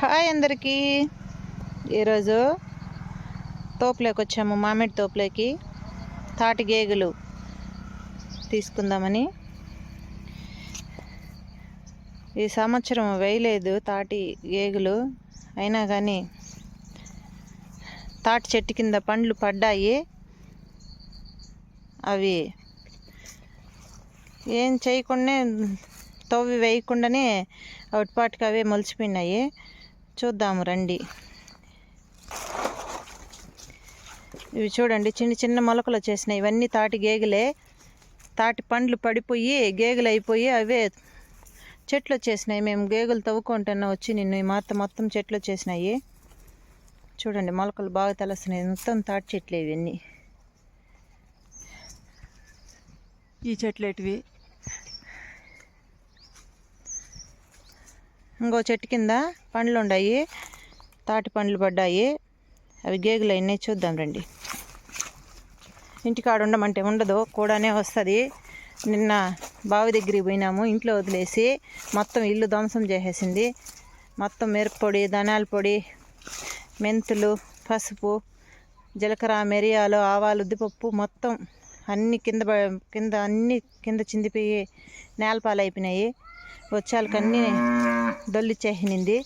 Hi అందరికీ. ఈరోజు తోపులోకి వచ్చాము మామిడి తోపులోకి తాటి గేగులు తీసుకుందామని. ఈ సంవత్సరం వేయలేదు తాటి గేగులు అయినా కానీ తాటి చెట్టు కింద పండ్లు పడ్డాయి. అవి ఏం చేయకుండా తవ్వి వేయకుండానే వాటిపాటికి అవే మొలిచిపోయినాయి. చూద్దాము రండి. ఇవి చూడండి చిన్న చిన్న మొలకలు వచ్చేసినాయి. ఇవన్నీ తాటి గేగులే. తాటి పండ్లు పడిపోయి గేగులు అయిపోయి అవే చెట్లు వచ్చేసినాయి. మేము గేగులు తవ్వుకుంటున్నా వచ్చి నిన్ను ఈ మాత మొత్తం చెట్లు వచ్చేసినాయి. చూడండి మొలకలు బాగా తెలుస్తున్నాయి. మొత్తం తాటి చెట్లు ఇవన్నీ. ఈ చెట్లు ఎటువి ఇంకో చెట్టు కింద పండ్లు ఉన్నాయి తాటి పండ్లు పడ్డాయి. అవి గేగులు అయినాయి. చూద్దాం రండి. ఇంటికాడ ఉండమంటే ఉండదు. కూడానే వస్తుంది. నిన్న బావి దగ్గరికి పోయినాము. ఇంట్లో వదిలేసి మొత్తం ఇల్లు ధ్వంసం చేసేసింది. మొత్తం మిరప్పొడి ధనాల పొడి మెంతులు పసుపు జీలకర్ర మిరియాలు ఆవాలు ఉద్దిపప్పు మొత్తం అన్ని కింద కింద అన్ని కింద చిందిపోయి నేలపాలు అయిపోయినాయి వచ్చాలకన్నీ దొల్లిచ్చేసినింది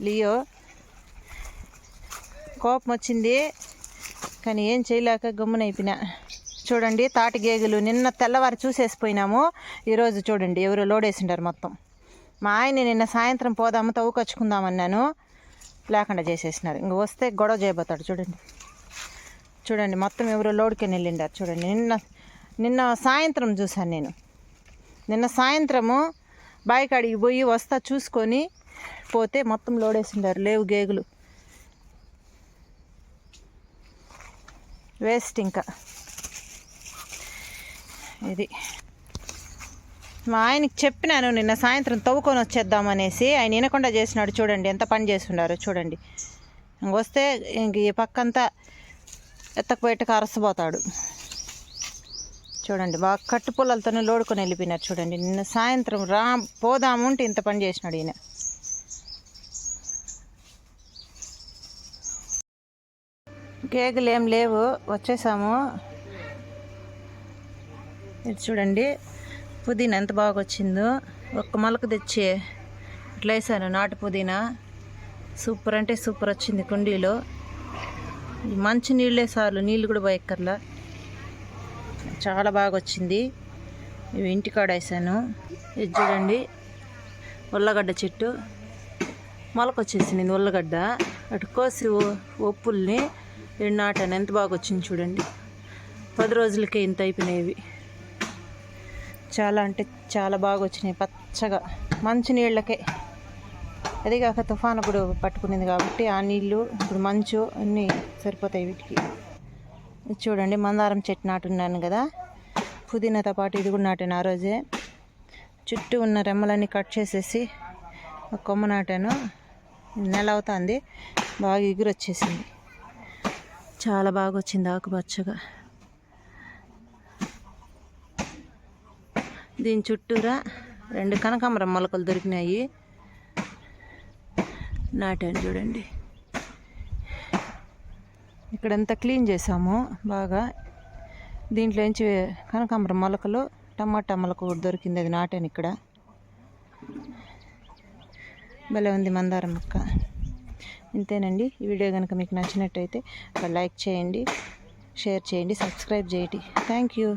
లియో కోపం వచ్చింది కానీ ఏం చేయలేక గమ్మునైపోయినా చూడండి తాటి గేగులు నిన్న తెల్లవారు చూసేసిపోయినాము. ఈరోజు చూడండి ఎవరు లోడేసిండారు మొత్తం. మా ఆయన నిన్న సాయంత్రం పోదాము తవ్వుకొచ్చుకుందామన్నాను. లేకుండా చేసేసినారు. ఇంక వస్తే గొడవ చేయబోతాడు చూడండి. చూడండి మొత్తం ఎవరో లోడ్కి వెళ్ళిండారు చూడండి నిన్న నిన్న సాయంత్రం చూశాను నేను. నిన్న సాయంత్రము బాయికాడికి పోయి వస్తా చూసుకొని పోతే మొత్తం లోడేసిండారు లేవు గేగులు. వేస్ట్ ఇంకా. ఇది. మా ఆయనకి చెప్పినాను నిన్న సాయంత్రం తవ్వుకొని వచ్చేద్దామనేసి ఆయన వినకుండా చేసినాడు చూడండి ఎంత పని చేస్తున్నారో చూడండి. వస్తే ఇంక ఈ పక్కంతా ఎత్తకపోయేట్టుకు అరసపోతాడు చూడండి బాగా కట్టు పొలాలతోనే లోడుకొని వెళ్ళిపోయినారు చూడండి. నిన్న సాయంత్రం రా పోదాముంటే ఇంత పని చేసినాడు ఈయన. కేకులు ఏం లేవు వచ్చేసాము. ఇది చూడండి పుదీనా ఎంత బాగా వచ్చిందో. ఒక్క మొలక తెచ్చి ఇట్లా వేసాను నాటు పుదీనా. సూపర్ అంటే సూపర్ వచ్చింది కుండీలో. మంచి నీళ్ళే సార్లు నీళ్ళు కూడా పోయక్కర్లా. చాలా బాగా వచ్చింది ఇవి ఇంటికాడ వేసాను. ఇది చూడండి ఉల్లగడ్డ చెట్టు. మొలకొచ్చేసింది ఉల్లగడ్డ. అటు కోసి ఒప్పుల్ని నాటాను. ఎంత బాగా వచ్చింది చూడండి. పది రోజులకే ఇంత అయిపోయినాయి చాలా అంటే చాలా బాగా వచ్చినాయి పచ్చగా. మంచి నీళ్ళకే. అది కాక తుఫాను కూడా పట్టుకునేది కాబట్టి ఆ నీళ్ళు ఇప్పుడు మంచు అన్నీ సరిపోతాయి వీటికి. చూడండి మందారం చెట్టు నాటున్నాను కదా. పుదీనాతో పాటు ఇది కూడా నాటాను ఆ రోజే. చుట్టూ ఉన్న రెమ్మలన్నీ కట్ చేసేసి కొమ్మ నాటాను. నెల అవుతుంది బాగా ఎగురు వచ్చేసింది చాలా బాగా వచ్చింది ఆకుపచ్చగా దీని చుట్టూరా రెండు కనకాంబరం మొలకలు దొరికినాయి. నాటాను చూడండి. ఇక్కడంతా క్లీన్ చేసాము బాగా. దీంట్లోంచి కనకాంబరం మొలకలు టమాటా మొలక కూడా దొరికింది. అది నాటాను ఇక్కడ. భలే ఉంది మందారం మొక్క. ఇంతేనండి. ఈ వీడియో కనుక మీకు నచ్చినట్టయితే లైక్ చేయండి షేర్ చేయండి సబ్స్క్రైబ్ చేయండి. Thank you.